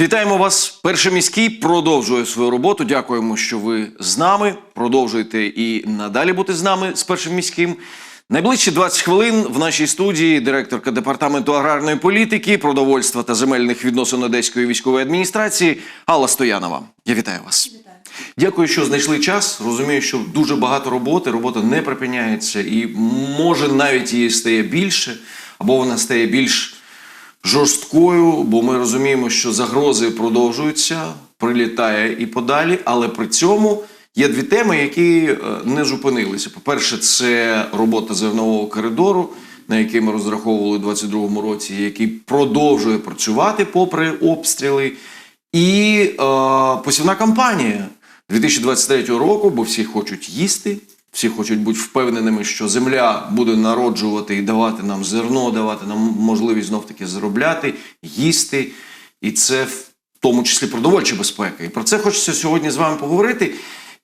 Вітаємо вас. Перший міський продовжує свою роботу. Дякуємо, що ви з нами. Продовжуйте і надалі бути з нами з першим міським. Найближчі 20 хвилин в нашій студії директорка департаменту аграрної політики, продовольства та земельних відносин Одеської військової адміністрації Алла Стоянова. Я вітаю вас. Дякую, що знайшли час. Розумію, що дуже багато роботи. Робота не припиняється, і може навіть її стає більше, або вона стає більш жорсткою, бо ми розуміємо, що загрози продовжуються, прилітає і подалі, але при цьому є дві теми, які е, не зупинилися. По-перше, це робота зернового коридору, на який ми розраховували у 2022 році, який продовжує працювати попри обстріли, і е, посівна кампанія 2023 року, бо всі хочуть їсти. Всі хочуть бути впевненими, що земля буде народжувати і давати нам зерно, давати нам можливість знов таки заробляти, їсти. І це в тому числі продовольча безпека. І про це хочеться сьогодні з вами поговорити.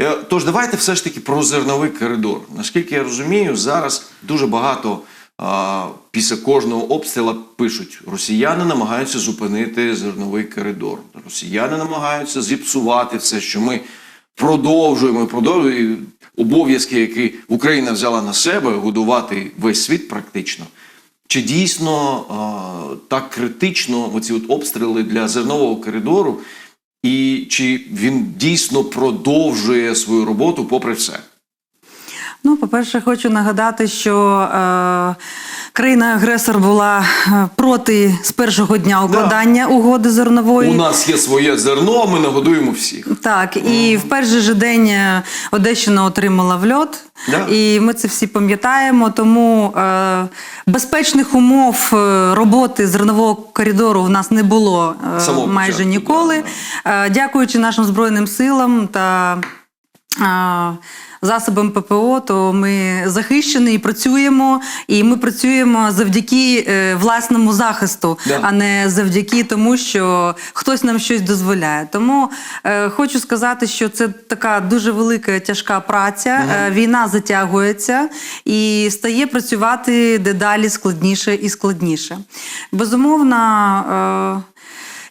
Е, Тож давайте все ж таки про зерновий коридор. Наскільки я розумію, зараз дуже багато а, після кожного обстріла пишуть: росіяни намагаються зупинити зерновий коридор. Росіяни намагаються зіпсувати все, що ми продовжуємо продовжуємо обов'язки, які Україна взяла на себе, годувати весь світ практично. Чи дійсно так критично оці от обстріли для зернового коридору, і чи він дійсно продовжує свою роботу попри все? Ну, по-перше, хочу нагадати, що е, країна-агресор була е, проти з першого дня укладання угоди зернової. У нас є своє зерно, ми нагодуємо всіх. Так, і в перший же день е, Одещина отримала вльот, Да. і ми це всі пам'ятаємо. Тому е, безпечних умов е, роботи зернового коридору в нас не було е, майже початку, ніколи. да, Е, дякуючи нашим збройним силам та е, засобам ППО, то ми захищені і працюємо. І ми працюємо завдяки е, власному захисту, Да. а не завдяки тому, що хтось нам щось дозволяє. Тому е, хочу сказати, що це така дуже велика тяжка праця. Е, війна затягується і стає працювати дедалі складніше і складніше. Безумовно. Е,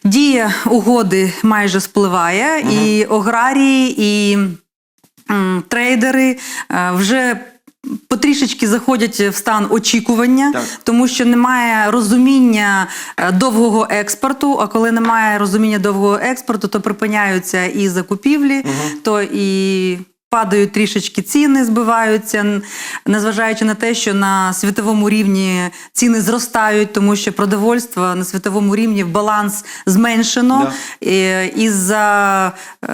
Дія угоди майже спливає, і аграрії, і трейдери е, вже потрішечки заходять в стан очікування, Так. тому що немає розуміння е, довгого експорту. А коли немає розуміння довгого експорту, то припиняються і закупівлі, то і. Падають трішечки ціни, збиваються, незважаючи на те, що на світовому рівні ціни зростають, тому що продовольство на світовому рівні в баланс зменшено Е, із-за е,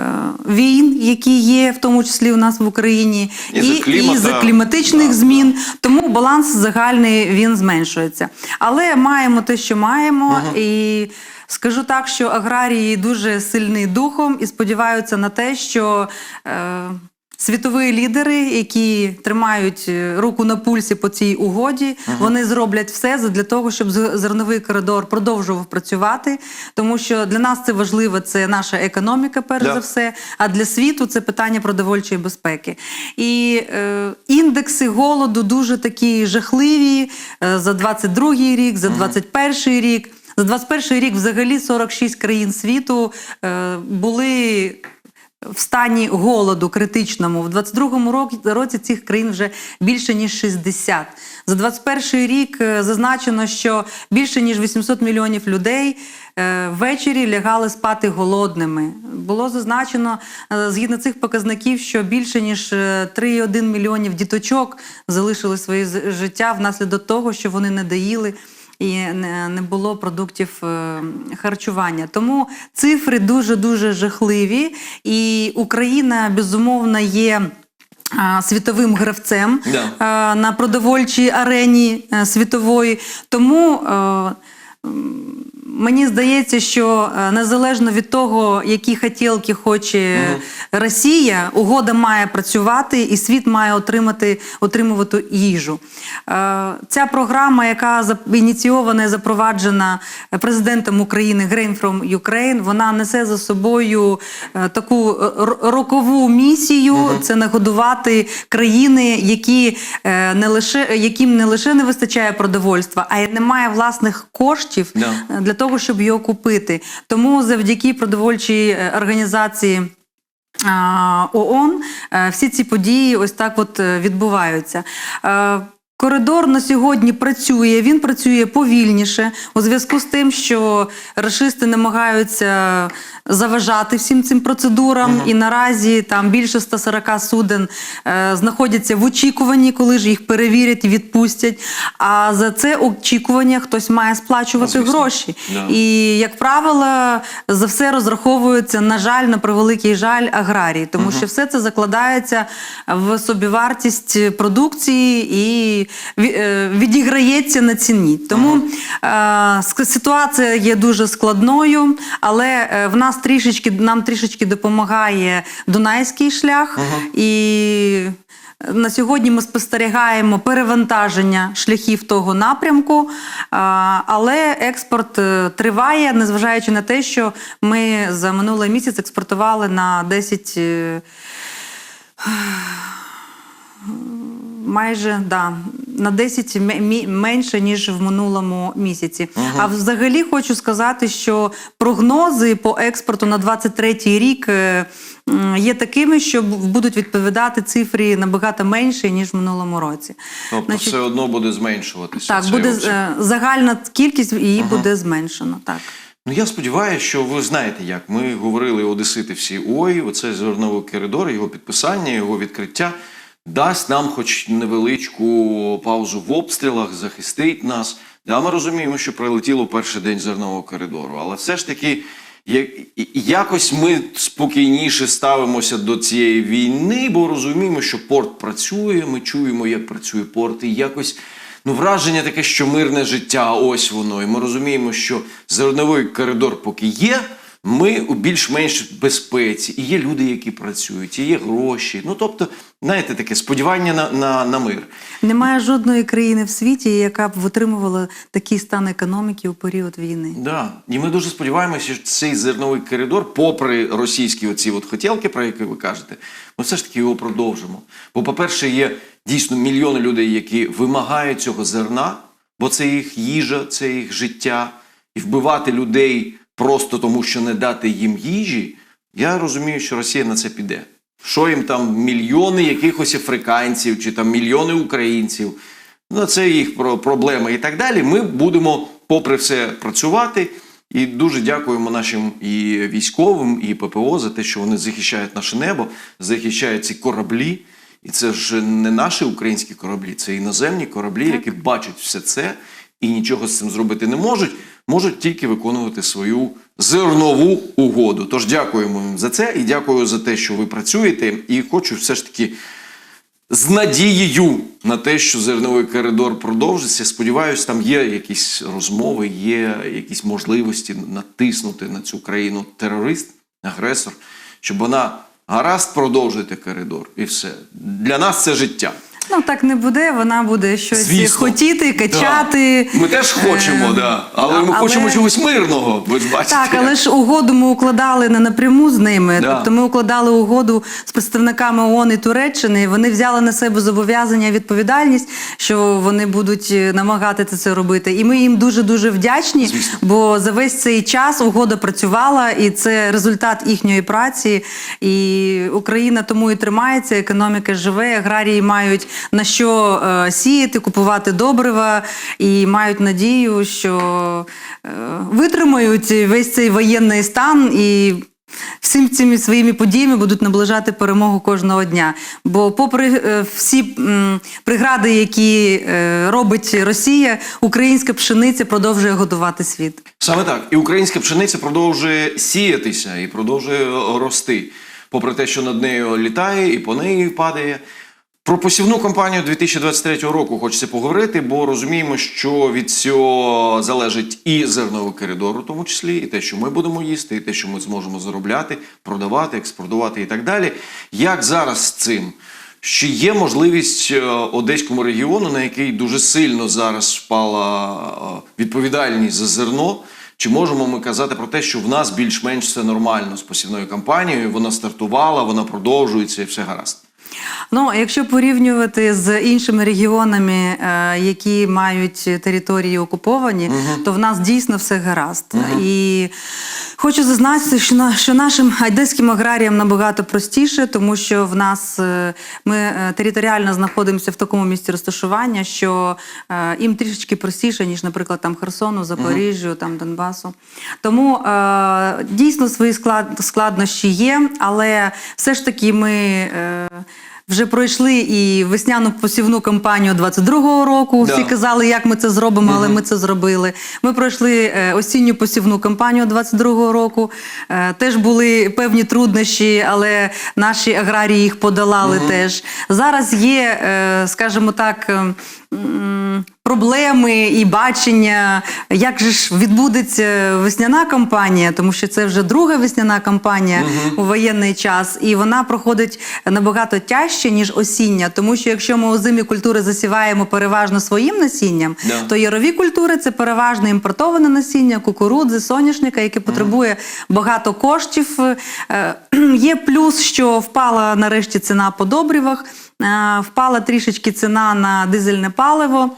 війн, які є, в тому числі у нас в Україні, і, клімата. і за кліматичних Да, змін. Тому баланс загальний він зменшується. Але маємо те, що маємо, і скажу так, що аграрії дуже сильні духом і сподіваються на те, що. Е, Світові лідери, які тримають е, руку на пульсі по цій угоді, вони зроблять все для того, щоб зерновий коридор продовжував працювати, тому що для нас це важливо, це наша економіка, перш Да. за все. А для світу це питання продовольчої безпеки. І е, індекси голоду дуже такі жахливі е, за 22-й рік, за 21-й рік. За 21-й рік взагалі 46 країн світу е, були. В стані голоду критичному в 22-му році, цих країн вже більше ніж 60. За 21 рік е, зазначено, що більше ніж 800 мільйонів людей е, ввечері лягали спати голодними. Було зазначено е, згідно цих показників, що більше ніж е, 3,1 мільйонів діточок залишили своє життя внаслідок того, що вони не доїли і не, було продуктів е, харчування. Тому цифри дуже дуже жахливі, і Україна безумовно є. Світовим гравцем yeah. на продовольчій арені е, світової. Тому е, мені здається, що е, незалежно від того, які хотілки хоче Росія, угода має працювати і світ має отримати, отримувати їжу. Е, Ця програма, яка ініційована і запроваджена президентом України Grain from Ukraine, вона несе за собою е, таку е, рокову місію це нагодувати країни, які е, не лише яким не лише не вистачає продовольства, а й немає власних коштів е, для того. щоб його купити. Тому завдяки продовольчій е, організації. ООН е, всі ці події ось так от е, відбуваються. Коридор на сьогодні працює, він працює повільніше у зв'язку з тим, що рашисти намагаються заважати всім цим процедурам, і наразі там більше 140 суден е, знаходяться в очікуванні, коли ж їх перевірять і відпустять. А за це очікування хтось має сплачувати Звісно. гроші. Да. І як правило, за все розраховуються, на жаль, на превеликий жаль, аграрії, тому що все це закладається в собівартість продукції і відіграється на ціні. Тому е, ситуація є дуже складною, але е, в нас трішечки нам трішечки допомагає Дунайський шлях і. На сьогодні ми спостерігаємо перевантаження шляхів того напрямку, але експорт е, триває, незважаючи на те, що ми за минулий місяць експортували на 10 е, майже да, на 10 менше, ніж в минулому місяці. А взагалі хочу сказати, що прогнози по експорту на 23-й рік е, є такими, що будуть відповідати цифрі набагато менше, ніж в минулому році. Тобто Значить, все одно буде зменшуватися. так, буде обсяг. е, загальна кількість її буде зменшено. Так. Ну я сподіваюся, що ви знаєте, як ми говорили одесити всі. Ой, оцей зерновий коридор, його підписання, його відкриття дасть нам хоч невеличку паузу в обстрілах, захистить нас. Да, ми розуміємо, що прилетіло перший день зернового коридору, але все ж таки. як- Якось ми спокійніше ставимося до цієї війни, бо розуміємо, що порт працює, ми чуємо, як працює порт, і якось Ну, враження таке, що мирне життя, ось воно. І ми розуміємо, що зерновий коридор поки є, ми у більш-менш безпеці. І є люди, які працюють, і є гроші. Ну, тобто, знаєте, таке сподівання на, на, на мир. Немає жодної країни в світі, яка б витримувала такий стан економіки у період війни. Да. І ми дуже сподіваємося, що цей зерновий коридор, попри російські оці от хотілки, про які ви кажете, ми все ж таки його продовжимо. Бо, по-перше, є дійсно мільйони людей, які вимагають цього зерна, бо це їх їжа, це їх життя. І вбивати людей просто тому, що не дати їм їжі, я розумію, що Росія на це піде. Що їм там мільйони якихось африканців чи там мільйони українців. Ну, це їх про- проблеми і так далі. Ми будемо, попри все, працювати. І дуже дякуємо нашим і військовим, і ППО за те, що вони захищають наше небо, захищають ці кораблі. І це ж не наші українські кораблі, це іноземні кораблі, які бачать все це і нічого з цим зробити не можуть, можуть тільки виконувати свою зернову угоду. Тож дякуємо їм за це і дякую за те, що ви працюєте. І хочу все ж таки з надією на те, що зерновий коридор продовжиться. Сподіваюсь, там є якісь розмови, є якісь можливості натиснути на цю країну терорист, агресор, щоб вона гаразд продовжити коридор. І все. Для нас це життя. Ну так не буде, вона буде щось Звісно. хотіти, качати. Да. Ми теж хочемо, Е, да. але ми але- хочемо чогось мирного. Ви ж бачите. Так, але ж угоду ми укладали не напряму з ними. Да. Тобто ми укладали угоду з представниками ООН і Туреччини. і Вони взяли на себе зобов'язання і відповідальність, що вони будуть е, намагатися це робити. І ми їм дуже дуже вдячні, Звісно. бо за весь цей час угода працювала, і це результат їхньої праці. І Україна тому і тримається, економіка живе, аграрії мають на що е, сіяти, купувати добрива і мають надію, що е, витримають весь цей воєнний стан і. Всім цими своїми подіями будуть наближати перемогу кожного дня. Бо, попри е, всі м, прегради, які робить Росія, українська пшениця продовжує годувати світ. Саме так. І українська пшениця продовжує сіятися і продовжує рости. Попри те, що над нею літає і по неї падає. Про посівну кампанію 2023 року хочеться поговорити, бо розуміємо, що від цього залежить і зерновий коридор, у тому числі, і те, що ми будемо їсти, і те, що ми зможемо заробляти, продавати, експортувати і так далі. Як зараз з цим? Чи є можливість е, Одеському регіону, на який дуже сильно зараз впала е, відповідальність за зерно? Чи можемо ми казати про те, що в нас більш-менш все нормально з посівною кампанією? Вона стартувала, вона продовжується і все гаразд? Ну, якщо порівнювати з іншими регіонами, е, які мають території окуповані, то в нас дійсно все гаразд. І хочу зазначити, що, нашим одеським аграріям набагато простіше, тому що в нас е, ми е, територіально знаходимося в такому місці розташування, що їм трішечки простіше, ніж, наприклад, там Херсону, Запоріжжю, там Донбасу. Тому дійсно свої складнощі є, але все ж таки ми. Yeah. Вже пройшли і весняну посівну кампанію 22-го року. Всі казали, як ми це зробимо, але ми це зробили. Ми пройшли е, осінню посівну кампанію 22-го року. Е, Теж були певні труднощі, але наші аграрії їх подолали теж. Зараз є, е, скажімо так. Проблеми і бачення, як же ж відбудеться весняна кампанія, тому що це вже друга весняна кампанія у воєнний час, і вона проходить набагато тяжче, ніж осіння. Тому що якщо ми озимі культури засіваємо переважно своїм насінням, Да. то ярові культури це переважно імпортоване насіння, кукурудзи, соняшника, яке потребує багато коштів. Е, Є плюс, що впала нарешті ціна по добрівах. е, Впала трішечки ціна на дизельне паливо,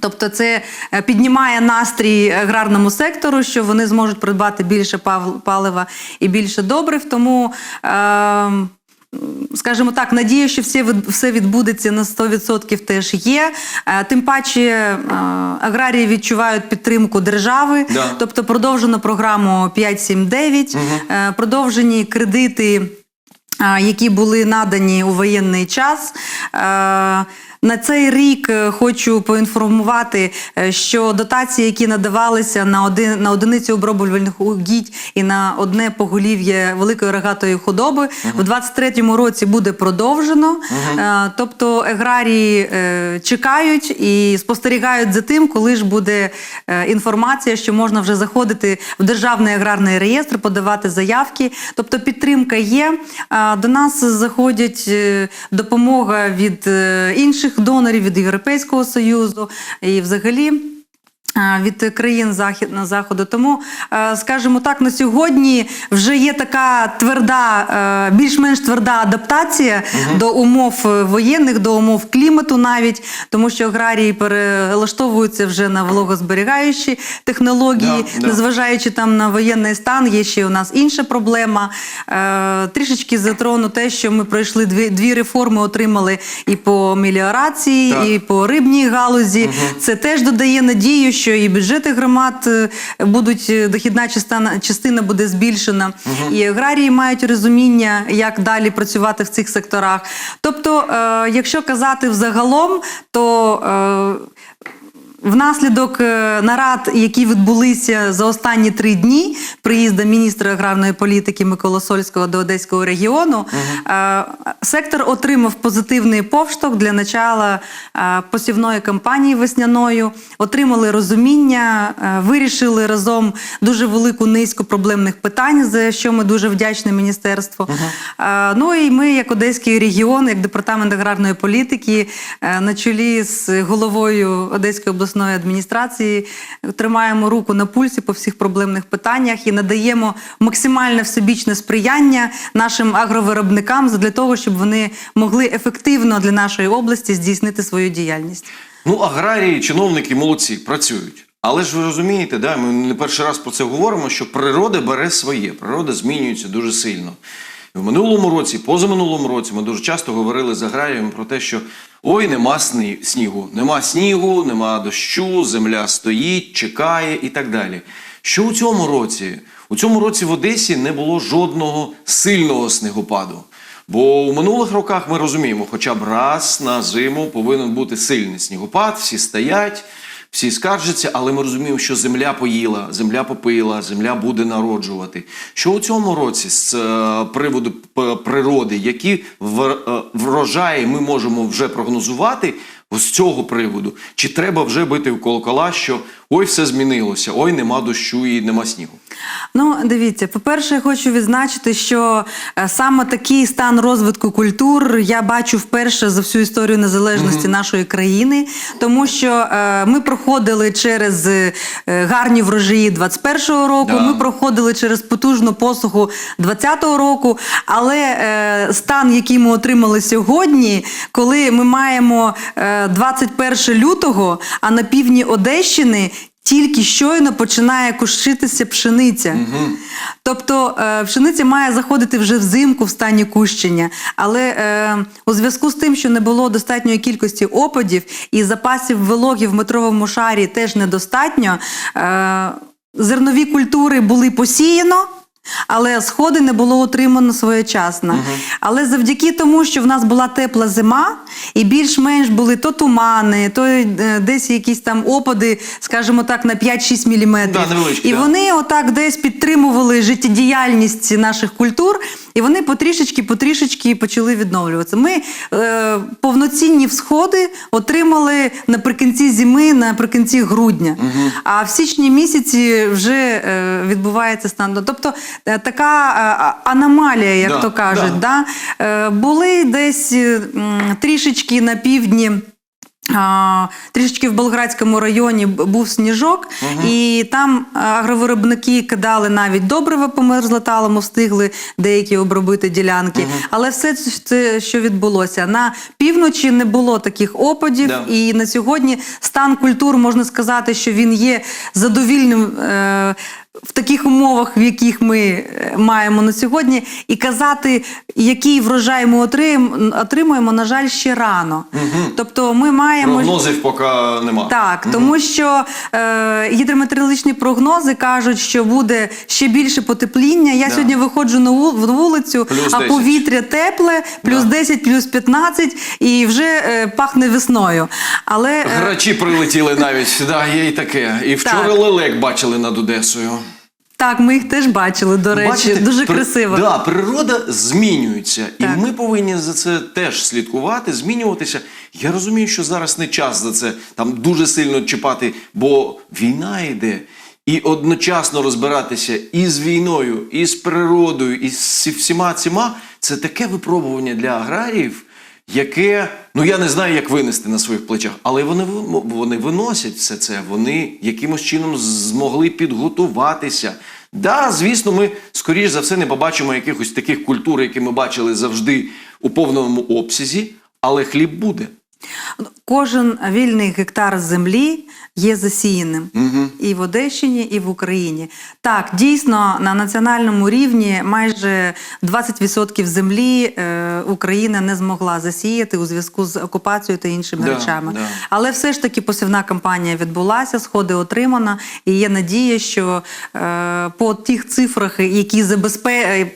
тобто це е, піднімає настрій аграрному сектору, що вони зможуть придбати більше палива і більше добрив. Тому е, скажімо так, надія, що все, все відбудеться на 100% теж є. Е, Тим паче е, аграрії відчувають підтримку держави, Да. тобто продовжено програму 5.7.9, угу. продовжені кредити. Які були надані у воєнний час. На цей рік е, хочу поінформувати, е, що дотації, які надавалися на один на одиницю оброблювальних угідь і на одне поголів'я великої рогатої худоби, в 23-му році буде продовжено. Е, Тобто аграрії чекають і спостерігають за тим, коли ж буде інформація, що можна вже заходити в державний аграрний реєстр, подавати заявки. Тобто підтримка є. До нас заходять допомога від е, інших донорів, від Європейського Союзу і взагалі. А, Від країн західного заходу, тому е, скажімо так, на сьогодні вже є така тверда, е, більш-менш тверда адаптація до умов е, воєнних, до умов клімату, навіть тому, що аграрії перелаштовуються вже на вологозберігаючі технології, Да, да. незважаючи там на воєнний стан, є ще у нас інша проблема. Е, трішечки затрону те, що ми пройшли дві, дві реформи, отримали і по меліорації, Так. і по рибній галузі. Це теж додає надію, що і бюджети громад е, будуть е, дохідна частина, частина буде збільшена, і аграрії мають розуміння, як далі працювати в цих секторах. Тобто, е, якщо казати взагалом, то е, Внаслідок е, нарад, які відбулися за останні три дні, приїзда міністра аграрної політики Миколи Сольського до Одеського регіону, е, сектор отримав позитивний повштовх для начала е, посівної кампанії весняною, отримали розуміння, вирішили разом дуже велику низку проблемних питань, за що ми дуже вдячні міністерству. Е, Ну і ми, як Одеський регіон, як департамент аграрної політики, на чолі з головою Одеської обласної адміністрації тримаємо руку на пульсі по всіх проблемних питаннях і надаємо максимальне всебічне сприяння нашим агровиробникам для того, щоб вони могли ефективно для нашої області здійснити свою діяльність. Ну, аграрії, чиновники молодці, працюють. Але ж ви розумієте, да, ми не перший раз про це говоримо, що природа бере своє, природа змінюється дуже сильно. В минулому році, позаминулому році, ми дуже часто говорили з аграріями про те, що ой, нема сни- снігу, нема снігу, нема дощу, земля стоїть, чекає і так далі. Що у цьому році? У цьому році в Одесі не було жодного сильного снігопаду. Бо у минулих роках ми розуміємо, хоча б раз на зиму повинен бути сильний снігопад, всі стоять, всі скаржаться, але ми розуміємо, що земля поїла, земля попила, земля буде народжувати. Що у цьому році з е, приводу природи, які е, врожаї ми можемо вже прогнозувати з цього приводу? Чи треба вже бити в колокола, що ой, все змінилося, ой, нема дощу і нема снігу. Ну, дивіться, по-перше, я хочу відзначити, що е, саме такий стан розвитку культур я бачу вперше за всю історію незалежності нашої країни, тому що е, ми проходили через е, гарні врожаї 21-го року, Да. ми проходили через потужну посуху 20-го року, але е, стан, який ми отримали сьогодні, коли ми маємо е, 21 лютого, а на півдні Одещини тільки щойно починає кущитися пшениця. Тобто е, пшениця має заходити вже взимку в стані кущення. Але е, у зв'язку з тим, що не було достатньої кількості опадів і запасів вологі в метровому шарі теж недостатньо, е, зернові культури були посіяно. Але сходи не було отримано своєчасно. Але завдяки тому, що в нас була тепла зима, і більш-менш були то тумани, то е, десь якісь там опади, скажімо так, на 5-6 міліметрів. Да, і да. вони отак десь підтримували життєдіяльність наших культур, і вони потрішечки-потрішечки почали відновлюватися. Ми е, повноцінні всходи отримали наприкінці зими, наприкінці грудня. А в січні місяці вже е, відбувається стан. Тобто е, така е, аномалія, як Да, то кажуть. Да. Е, були десь е, трішечки на півдні. А, трішечки в Болградському районі був сніжок, і там агровиробники кидали навіть добрива по мерзлоталому, встигли деякі обробити ділянки. Але все це- це, що відбулося, на півночі не було таких опадів, Да. і на сьогодні стан культур можна сказати, що він є задовільним. Е- в таких умовах, в яких ми е, маємо на сьогодні, і казати, який врожай ми отрим- отримуємо, на жаль, ще рано. Тобто ми маємо Прогнозів поки нема. так, тому що е, гідрометеорологічні прогнози кажуть, що буде ще більше потепління. Я Да. сьогодні виходжу на вулицю, Плюс а 10. повітря тепле, плюс Да. 10, плюс 15, і вже е, пахне весною. Але е, Грачі прилетіли навіть, да, є і таке. І вчора Так. лелек бачили над Одесою. Так, ми їх теж бачили, до речі, Бачите, дуже при- красиво. Да, природа змінюється, Так. і ми повинні за це теж слідкувати, змінюватися. Я розумію, що зараз не час за це там дуже сильно чіпати, бо війна йде. І одночасно розбиратися і з війною, і з природою, і з всіма цими це таке випробування для аграріїв, яке ну я не знаю, як винести на своїх плечах, але вони вони виносять все це. Вони якимось чином змогли підготуватися. Да, звісно, ми скоріш за все не побачимо якихось таких культур, які ми бачили завжди у повному обсязі, але хліб буде. Кожен вільний гектар землі є засіяним і в Одещині, і в Україні. Так, дійсно, на національному рівні майже 20% землі е, Україна не змогла засіяти у зв'язку з окупацією та іншими Да, речами. да. Але все ж таки посівна кампанія відбулася, сходи отримано, і є надія, що е, по тих цифрах, які забезпе... е,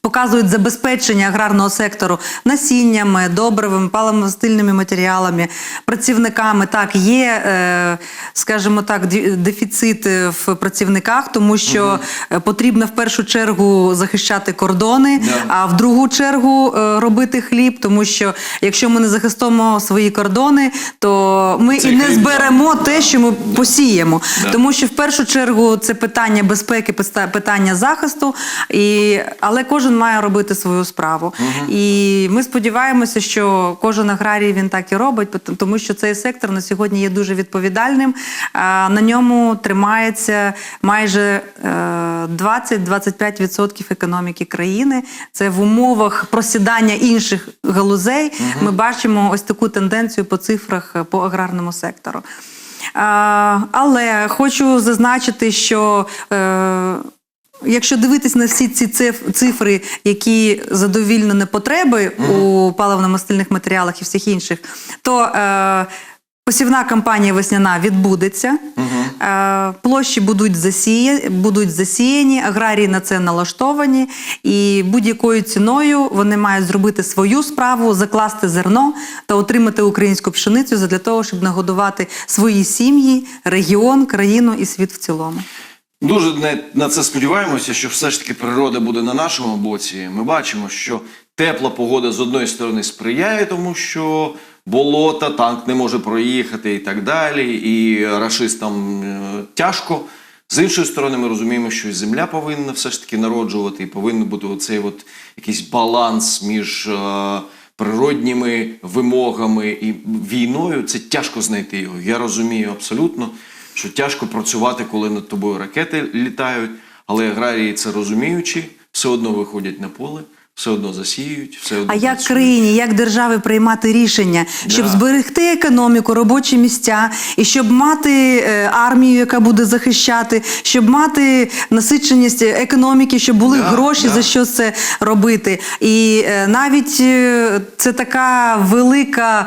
показують забезпечення аграрного сектору насіннями, добривами, паливно-мастильними матеріалами, працівниками, так є, е, скажімо так, дефіцит е, в працівниках, тому що е, потрібно в першу чергу захищати кордони, Да. а в другу чергу робити хліб, тому що якщо ми не захистимо свої кордони, то ми Цей і не зберемо те, що ми посіємо. Да. Тому що в першу чергу це питання безпеки, питання захисту, і, але кожен має робити свою справу. І ми сподіваємося, що кожен аграрій він так і робить, тому що цей сектор на сьогодні є дуже відповідальним. На ньому тримається майже е, 20-25% економіки країни. Це в умовах просідання інших галузей. Ми бачимо ось таку тенденцію по цифрах е, по аграрному сектору. Але хочу зазначити, що е, якщо дивитись на всі ці цифри, які задовільнені потреби у паливно-мастильних матеріалах і всіх інших, то е, посівна кампанія весняна відбудеться. Е, площі будуть, засія... будуть засіяні, аграрії на це налаштовані, і будь-якою ціною вони мають зробити свою справу, закласти зерно та отримати українську пшеницю для того, щоб нагодувати свої сім'ї, регіон, країну і світ в цілому. Дуже на, це сподіваємося, що все ж таки природа буде на нашому боці. Ми бачимо, що тепла погода з одної сторони сприяє тому, що болота, танк не може проїхати і так далі. І рашистам е, тяжко. З іншої сторони, ми розуміємо, що і земля повинна все ж таки народжувати, і повинен бути оцей от якийсь баланс між е, природніми вимогами і війною. Це тяжко знайти його. Я розумію абсолютно, що тяжко працювати, коли над тобою ракети літають, але аграрії це розуміючи, все одно виходять на поле, все одно засіюють, все одно А як країні, як держави приймати рішення, щоб Да. зберегти економіку, робочі місця, і щоб мати е, армію, яка буде захищати, щоб мати насиченість економіки, щоб були Да, гроші да. за що це робити. І е, навіть е, це така велика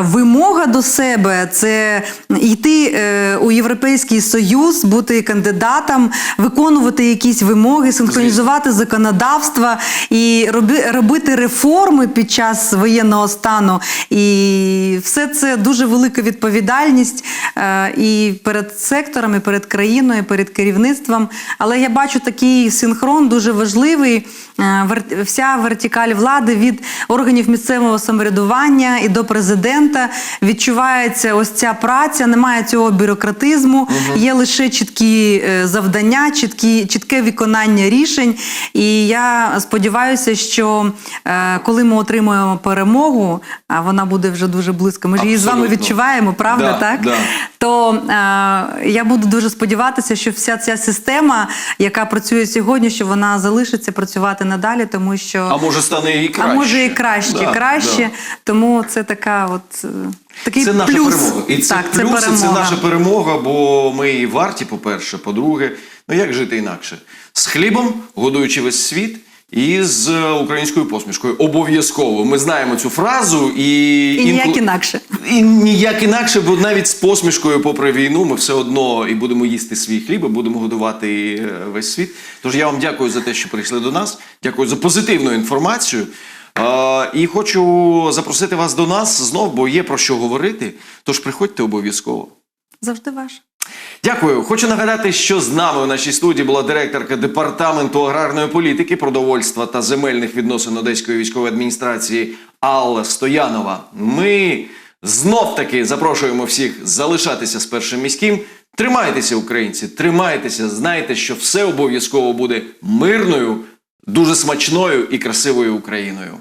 вимога до себе це йти у Європейський Союз, бути кандидатом, виконувати якісь вимоги, синхронізувати законодавство і роби, робити реформи під час воєнного стану. І все це дуже велика відповідальність е, і перед сектором, і перед країною, і перед керівництвом. Але я бачу такий синхрон дуже важливий. Е, Вся вертикаль влади від органів місцевого самоврядування і до президента відчувається ось ця праця, немає цього бюрократизму, є лише чіткі е, завдання, чіткі, чітке виконання рішень. І я сподіваюся, що е, коли ми отримуємо перемогу, а вона буде вже дуже близько. Ми ж її з вами відчуваємо, правда? Да, так? да. То е, я буду дуже сподіватися, що вся ця система, яка працює сьогодні, що вона залишиться працювати надалі, тому що А може стане і а краще. може і краще, Да, краще. да. Тому це така, от е, такий Це наша плюс. перемога. І це так, плюс, це і це наша перемога, бо ми її варті, по-перше. По-друге, ну як жити інакше? З хлібом, годуючи весь світ, і з е, українською посмішкою. Обов'язково. Ми знаємо цю фразу і. І ніяк інакше. І ніяк інакше, бо навіть з посмішкою, попри війну, ми все одно і будемо їсти свій хліб, і будемо годувати е, весь світ. Тож я вам дякую за те, що прийшли до нас. Дякую за позитивну інформацію. Е, і хочу запросити вас до нас знов, бо є про що говорити. Тож приходьте обов'язково. Завжди ваше. Дякую. Хочу нагадати, що з нами у нашій студії була директорка департаменту аграрної політики, продовольства та земельних відносин Одеської військової адміністрації Алла Стоянова. Ми знов таки запрошуємо всіх залишатися з першим міським. Тримайтеся, українці, тримайтеся. Знайте, що все обов'язково буде мирною, дуже смачною і красивою Україною.